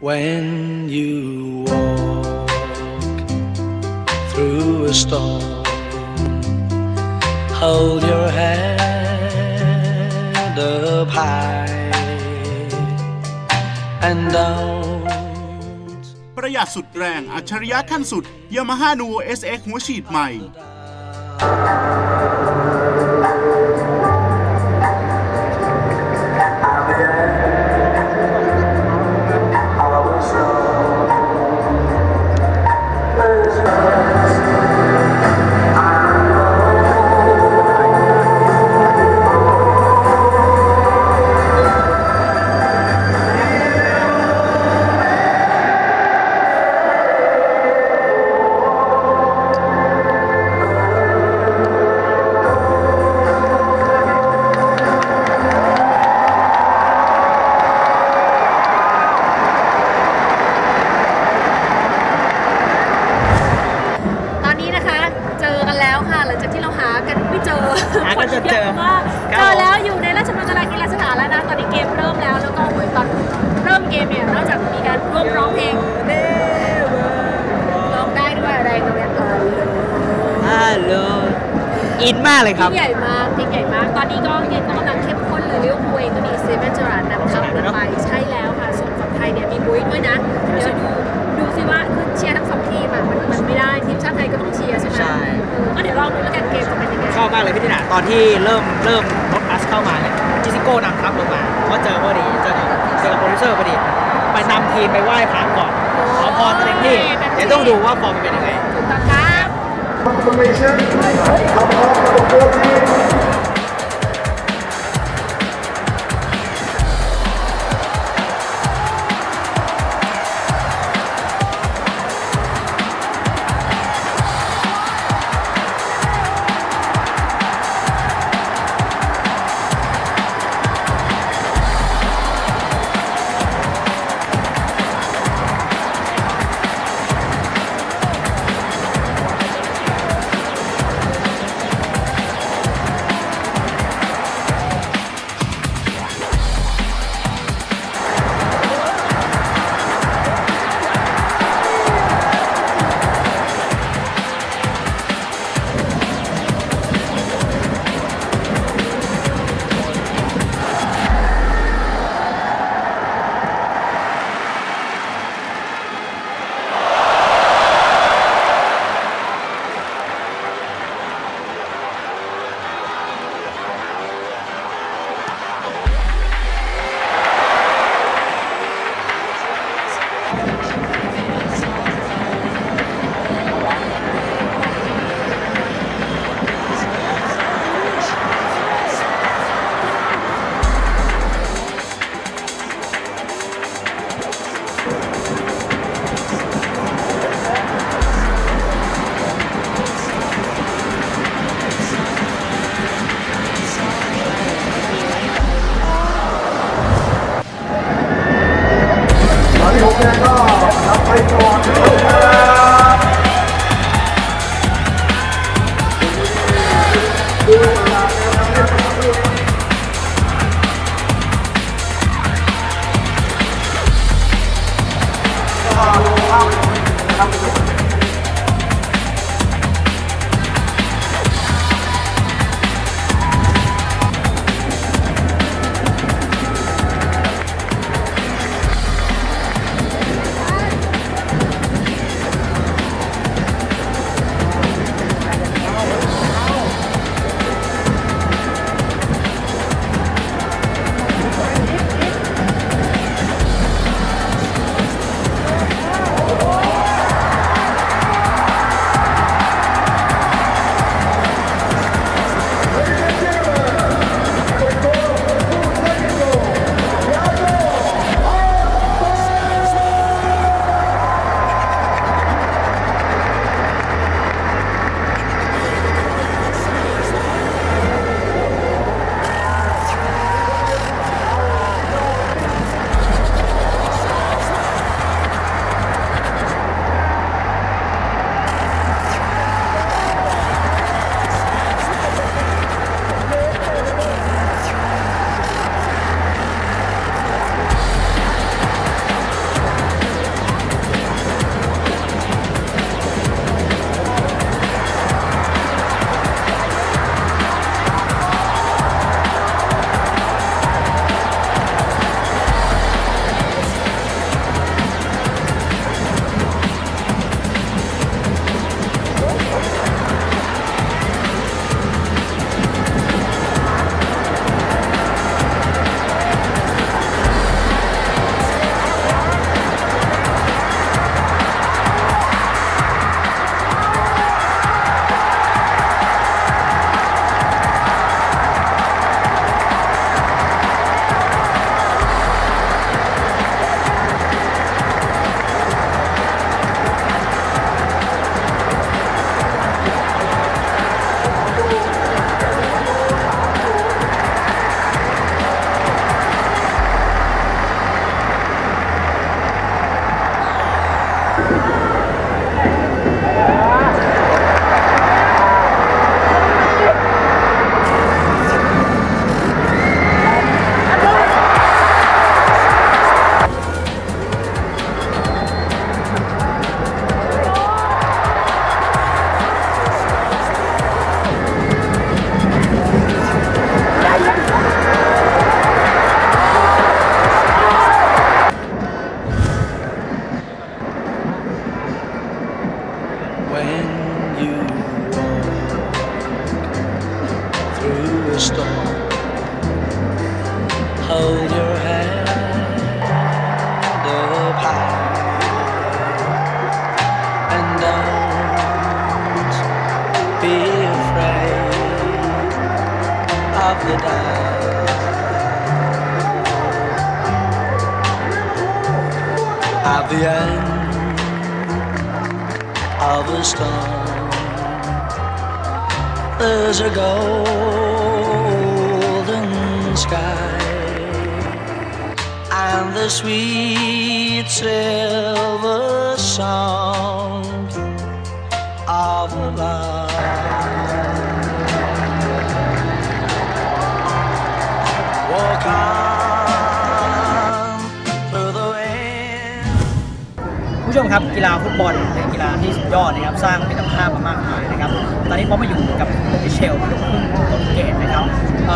When you walk through a storm, hold your head up high and don't ประหยัดสุดแรง อัจฉริยะขั้นสุด Yamaha Nuvo SX หัวฉีดใหม่ากันจนเจอยะมากครัเจบอแล้วอยู่ในราชมังคลากีฬาสถานแล้วนะตอนนี้เกมเริ่มแล้วแล้วก็ตอนเริ่มเกมเนี่ยนอกจากมีการร่วมร้องเพลงร้องได้ด้วยอะไรกันเนี่ยเออฮัลโหลอินมากเลยครับยิ่งใหญ่มากยิ่งใหญ่มาก ตอนนี้ก็เกมก็กำลังเข้มข้นเลยลิเวอร์พูลเองก็มีเซเว่นจอร์ดนำเข้าลงไปใช่แล้วค่ะส่วนฝั่งไทยเนี่ยมีบุ้ยด้วยนะเดี๋ยวดู ไม่ได้ทีมชาติไทยก็ต้องเชียร์ใช่ไหมใช่ก็เดี๋ยวลองดูแล้วกันเกมจะเป็นยังไงชอบมากเลยพี่ตินาตอนที่เริ่มเริ่มรถบัสเข้ามาเนี่ยจิซิโก้นำทัพลงมาเพาเจอพอดีเจอกับเจอกับโปรดิวเซอร์พอดีไปนำทีมไปไหว้พระก่อนขอพรเต็มที่เดี๋ยวต้องดูว่าฟอร์มเป็นยังไง ถูกต้องครับ the storm. Hold your hand up high and don't be afraid of the dark. At the end of the storm, there's a goal. Sky and the sweet silver sound of love. Walk on through the wind. ผู้ชมครับกีฬาฟุตบอลเป็นกีฬาที่สุดยอดนะครับสร้างมิตรภาพมามากมายนะครับ ตอนนี้ผมมาอยู่กับมิเชลลูกครึ่ง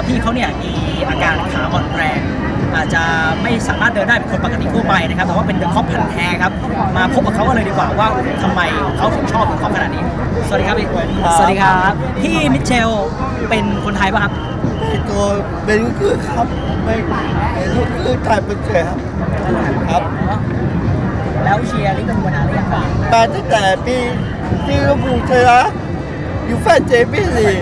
พี่เขาเนี่ยมีอาการขาอ่อนแรง อาจจะไม่สามารถเดินได้เป็นคนปกติทั่วไปนะครับ แต่ว่าเป็นเดอะคอปพันธุ์แท้ครับ มาพบกับเขากันเลยดีกว่าว่าทำไมเขาถึงชอบเดอะคอปขนาดนี้ สวัสดีครับพี่สวัสดีครับพี่มิเชลเป็นคนไทยป่ะครับตัวเป็นลูกครึ่งครับไม่เป็นลูกครึ่งไทยเป็นเฉยครับครับแล้วเชียร์ลิเวอร์พูลมานานหรือยังครับมาตั้งแต่ปีที่ลิเวอร์พูลชนะยูฟ่าเจเปี้ยนลีก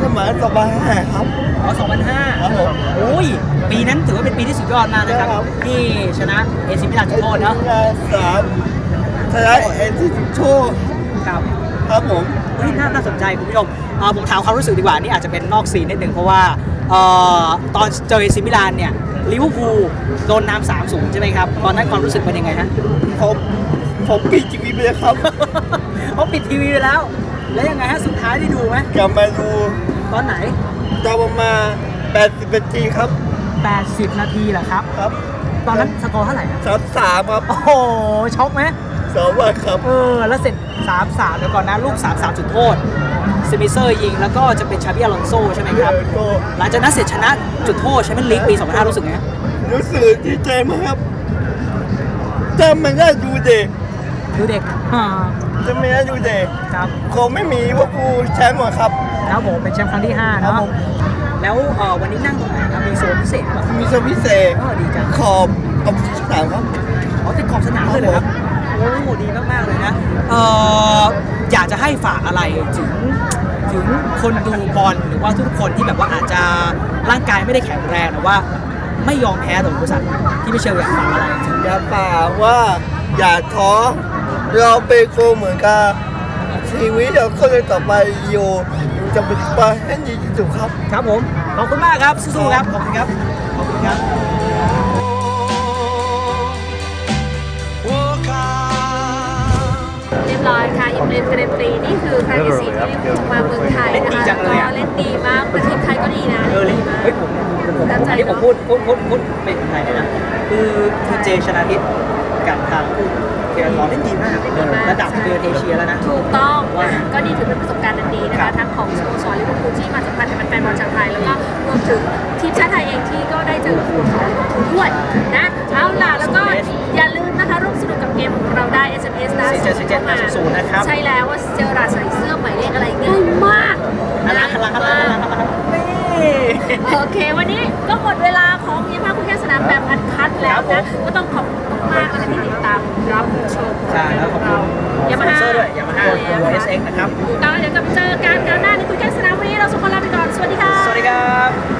สมัยสบายครับ อ๋อ2005ครับผมโอ้ย ปีนั้นถือว่าเป็นปีที่สุดยอดมากนะครับครับที่ชนะเอซิมิลานจุดโทษเนาะงานสามชนะเอ็นที่สิบโชว์ครับครับผมเฮ้ยน่าน่าสนใจคุณผู้ชมเอ่อผมถามความรู้สึกดีกว่านี่อาจจะเป็นนอกซีนนิดนึงเพราะว่าเอ่อตอนเจอเอซิมิลานเนี่ยลิเวอร์พูลโดนน้ำสามศูนย์ใช่ไหมครับ ตอนนั้นความรู้สึกเป็นยังไงฮะผมผมปีจีวีไปเลยครับเขาปิดทีวีไปแล้ว แล้วยังไงฮะสุดท้ายได้ดูไหมกลับมาดูตอนไหน ตอนประมาณ80นาทีครับ 80 นาทีเหรอครับ ครับ ตอนนั้นสกอร์เท่าไหร่ฮะสามสามครับ โอ้โหช็อกไหมสองวันครับ เออ แล้วเสร็จ3 3เดี๋ยวก่อนนะ ลูก3 3จุดโทษซิมิเซอร์ยิง แล้วก็จะเป็นชาบิอลอนโซใช่ไหมครับก็หลังจากนั้นเสร็จชนะจุดโทษแชมเปี้ยนลีกปี2005รู้สึกไงรู้สึกดีใจมากครับถ้ามันได้ดูเด็กดูเด็กอ่า จะไม่ได้ดูเด็กครับคงไม่มีว่ากูแชมป์หรอกครับแล้วผมเป็นแชมป์ครั้งที่5ครัเนาะบผมแล้วเอ่อวันนี้นั่งตรงไหนครับมีโซนพิเศษป่ะมีโซนพิเศษเออดีจังขอบขอบที่สามครับอ๋อติดขอบสนามเลยเหรอครับโอ้โหดีมากๆเลยนะเอ่ออยากจะให้ฝากอะไรถึงถึงคนดูบอลหรือว่าทุกคนที่แบบว่าอาจจะร่างกายไม่ได้แข็งแรงแต่ว่าไม่ยอมแพ้ต่อบริษัทที่ไม่เชลอยากฝากอะไรถึงอย่าป่ากว่าอย่าท้อ เราเป็นคนเหมือนกันชีวิตเราก็เลยต่อไปอยู่อยู่จะเป็นไปให้ดีที่สุดครับ ครับผม ขอบคุณมากครับ สู้ๆครับ ขอบคุณครับ ขอบคุณครับ Walk on. เรียบร้อยค่ะอิมเลนเกรนตรีนี่คือครั้งที่สี่ที่ลิเวอร์พูลมาเมืองไทยนะคะเล่นดีจังเลยอะก็เล่นดีมากประเทศไทยก็ดีนะเออเล่ลินดีมากเฮ้ยผมผมผมตั้งใจอันนี้ผมเนอะพูดพูดพูดพูดเป็นไทยเลยนะคือคือเจชนาทิพกับทางเที ยร์ทอนเล่นดีมากเล่นดีมากระดับเดือนเอเชียแล้วนะ ถูกต้องว่าอะก็นี่ถือเป็นประสบการณ์อันดีนะครัคะบทั้งของสโมสรลิเวอร์พูลที่มาสัมพันธ์กับแฟนบอลชาวไทย แล้วก็รวมถึงทีมชาติไทยเองที่ก็ได้เจอกับสโมสรลิเวอร์พูลด้วยนะ เอาล่ะ แล้วก็อย่าลืมนะคะร่วมสนุกกับเกมของเราได้ SMS นะสี่เจ็ดสี่เจ็ดห้าศูนย์นะครับ ใช่แล้วว่าเจอราใส่เสื้อหมายเลขอะไรง่ายมากฮัลโหลง่ายฮัลโหลฮัลโหลมากฮัลโหลนี่โอเค วันนี้ก็หมดเวลาของยิมภาคคุณแค่สนามแบบอันคัด แล้วนะ ก็ต้องขอบคุณมากๆนะคะที่ติดตามรับชมใช่แล้วขอบคุณยาสมาปอนฮ่าเซอร์ด้วยยามาฮ่าตัว SX นะครับถูกต้องเดี๋ยวจะเจอกันคราวหน้าในคุณแค่สนามวันนี้เราสองคนลาไปก่อน สวัสดีค่ะ สวัสดีครับ